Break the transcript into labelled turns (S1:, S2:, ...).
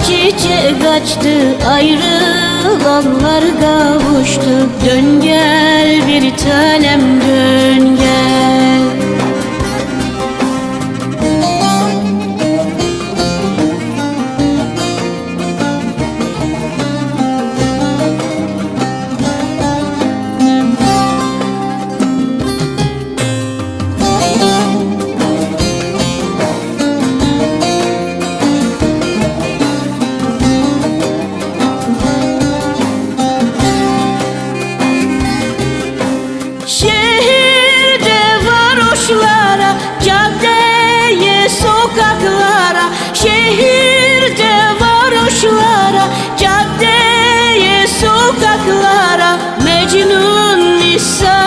S1: Çiçek açtı ayrılanlar kavuştu. Dön gel bir tanem Caddeye, sokaklara, şehirde varoşlara Caddeye, sokaklara Mecnun misal